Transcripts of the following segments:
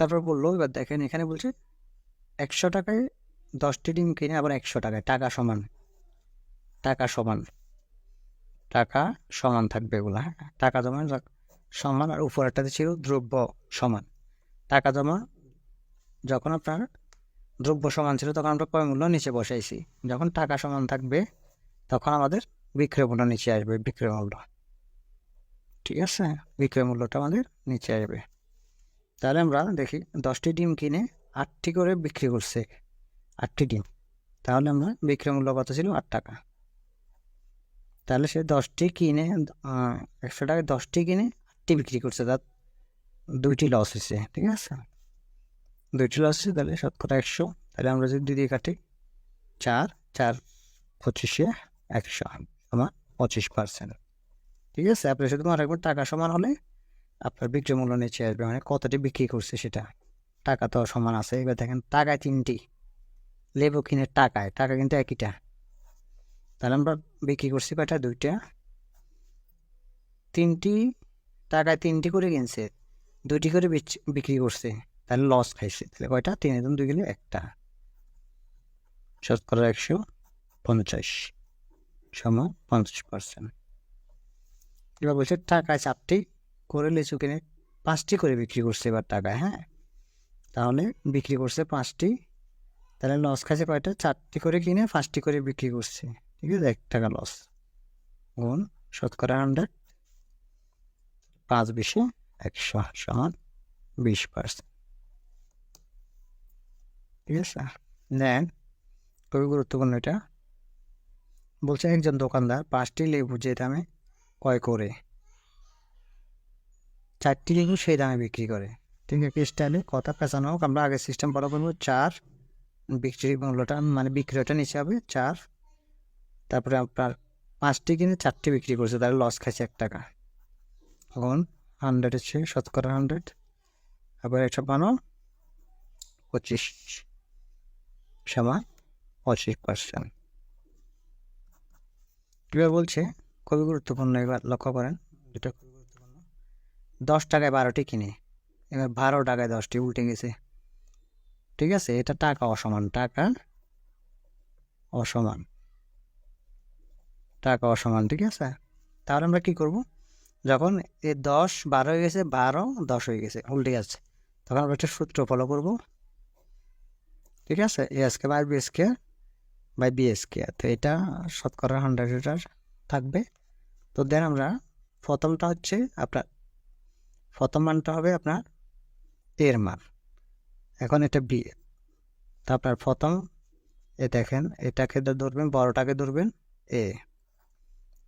তারপর বলল, এবার দেখেন, এখানে বলছে একশো টাকায় দশটি ডিম কিনে আবার একশো টাকায়, টাকা সমান টাকা সমান টাকা সমান থাকবে এগুলো হ্যাঁ টাকা জমা সমান আর উপরেরটাতে ছিল দ্রব্য সমান, টাকা জমা, যখন আপনার দ্রব্য সমান ছিল, তখন আমরা ক্রয় মূল্য নিচে বসাইছি, যখন টাকা সমান থাকবে, তখন আমাদের বিক্রয় মূল্য নিচে আসবে, বিক্রয় মূল্য, ঠিক আছে, বিক্রয় মূল্যটা আমাদের নিচে আসবে তাহলে আমরা দেখি, দশটি ডিম কিনে আটটি করে বিক্রি করছে। আটটি ডিম। তাহলে আমরা বিক্রয় মূল্য কত ছিল? আট টাকা। তাহলে সে দশটি কিনে একশো টাকায় দশটি কিনে আটটি বিক্রি করছে। তার দুইটি লস হয়েছে, ঠিক আছে? দুইটি লস হয়েছে, তাহলে শতকরা একশো। তাহলে আমরা যদি দুই দিয়ে কাটি চার চার পঁচিশে একশো সমান পঁচিশ পার্সেন্ট ঠিক আছে? আপনি শুধু রাখবেন টাকা সমান হলে আপনার বিক্রি মূল্য নিচে আসবে মানে কতটি বিক্রি করছে সেটা। টাকা তো সমান আছে। এবার দেখেন, টাকায় তিনটি। লেবু কিনে টাকায়, টাকা কিন্তু একইটা। তাহলে আমরা বিক্রি করছি কয়টা? দুইটা। তিনটি, টাকায় তিনটি করে কিনছে, দুইটি করে বিক্রি করছে, তাহলে লস খাইছে। তাহলে কয়টা? তিন একদম দুই কিলো একটা। শতকরা একশো পঞ্চাশ সমান পঞ্চাশ পার্সেন্ট এবার বলছে টাকায় চারটি করে লিচু কিনে পাঁচটি করে বিক্রি করছে এবার টাকা হ্যাঁ? তাহলে বিক্রি করছে পাঁচটি, তাহলে লস খাইছে কয়টা? চারটি করে কিনে পাঁচটি করে বিক্রি করছে, ঠিক আছে? এক টাকা লস গুণ শতকরা হান্ড্রেড পাঁচ বিশে একশো সমান বিশ পার্সেন্ট ঠিক আছে? দেন খুবই গুরুত্বপূর্ণ এটা। বলছে একজন দোকানদার, পাঁচটি লেবু যে দামে ক্রয় করে চারটি লেবু সেই দামে বিক্রি করে। ঠিক আছে স্টাইলে কথা পেঁচানো হোক, আমরা আগে সিস্টেম ফলো করব, চার বিক্রি মূল্যটা মানে বিক্রয়টা নিচে হবে, চার। তারপরে আপনার পাঁচটি কিনে চারটি বিক্রি করছে, তাহলে লস খাইছে এক টাকা। এখন হান্ড্রেড হচ্ছে শতকরা হান্ড্রেড আবার একটা বানো, পঁচিশ সমান পঁচিশ পার্সেন্ট কীভাবে বলছে, খুবই গুরুত্বপূর্ণ এবার লক্ষ্য করেন যেটা দশ টাকায় বারোটি কিনে। এবার বারো টাকায় দশটি উল্টে গেছে। ঠিক আছে? এটা টাকা অসমান। টাকা অসমান। টাকা অসমান, ঠিক আছে? তাহলে আমরা কি করব? যখন এ দশ বারো হয়ে গেছে, বারো দশ হয়ে গেছে, উল্টে যাচ্ছে। তখন আমরা একটা সূত্র ফলো করব। ঠিক আছে? A SK by B SK by B SK তো এটা শতকরা হান্ড্রেড থাকবে। তো দেন আমরা প্রথমটা হচ্ছে আপনার প্রথম মানটা হবে আপনার এর মান। এখন এটা বি তা আপনার প্রথম, এ দেখেন, এটাকে ধরবেন, বড়টাকে ধরবেন এ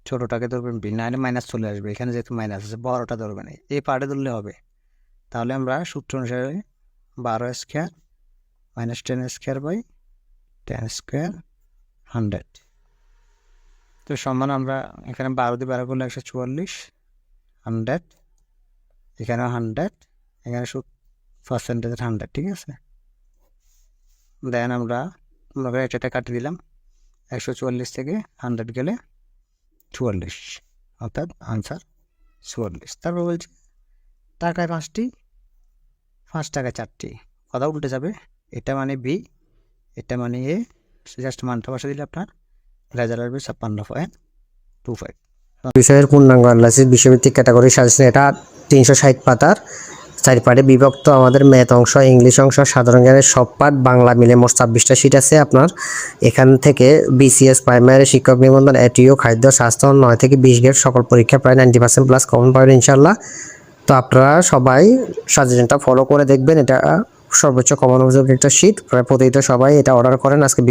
ছোটোটাকে ধরবেন বি নাইলে মাইনাস চলে আসবে, এখানে যেহেতু মাইনাস আছে, বড়টা ধরবেন এই পার্টে ধরলে হবে। তাহলে আমরা সূত্র অনুসারে বারো square minus ten square by ten square hundred তো সমান আমরা এখানে বারো দিয়ে বারো করলে একশো চুয়াল্লিশ হান্ড্রেড এখানে হান্ড্রেড এখানে সু পার্সেন্টেজ হান্ড্রেড ঠিক আছে? দেন আমরা আমরা এটা কাটিয়ে দিলাম একশো চুয়াল্লিশ থেকে হান্ড্রেড গেলে চুয়াল্লিশ, অর্থাৎ আনসার চুয়াল্লিশ। তারপর বলছি, টাকায় পাঁচটি, পাঁচ টাকায় চারটি। কথা উল্টে যাবে। এটা মানে বি এটা মানে এ জাস্ট মানটা বসে দিলে আপনার রেজাল্ট আসবে ছাপ্পান্ন পয়েন্ট টু ফাইভ বিষয়ের পূর্ণাঙ্গ অ্যানালাইসিস বিষয়ভিত্তিক ক্যাটাগরি সাজেশন এটা তিনশো ষাট পাতার চারি পার্টে বিভক্ত আমাদের ম্যাথ অংশ, ইংলিশ অংশ, সাধারণ জ্ঞানের সব পাঠ, বাংলা মিলে মোট ছাব্বিশটা সিট আছে আপনার। এখান থেকে বিসিএস প্রাইমারি শিক্ষক নিবন্ধন এটিও খাদ্য, স্বাস্থ্য, নয় থেকে বিশ গ্রেড সকল পরীক্ষা প্রায় নাইনটি পার্সেন্ট প্লাস কমন পাবেন ইনশাল্লাহ তো আপনারা সবাই সাজেশনটা ফলো করে দেখবেন, এটা সর্বোচ্চ কমন উপযোগী একটা সিট প্রায় প্রতিটা সবাই এটা অর্ডার করেন, আজকে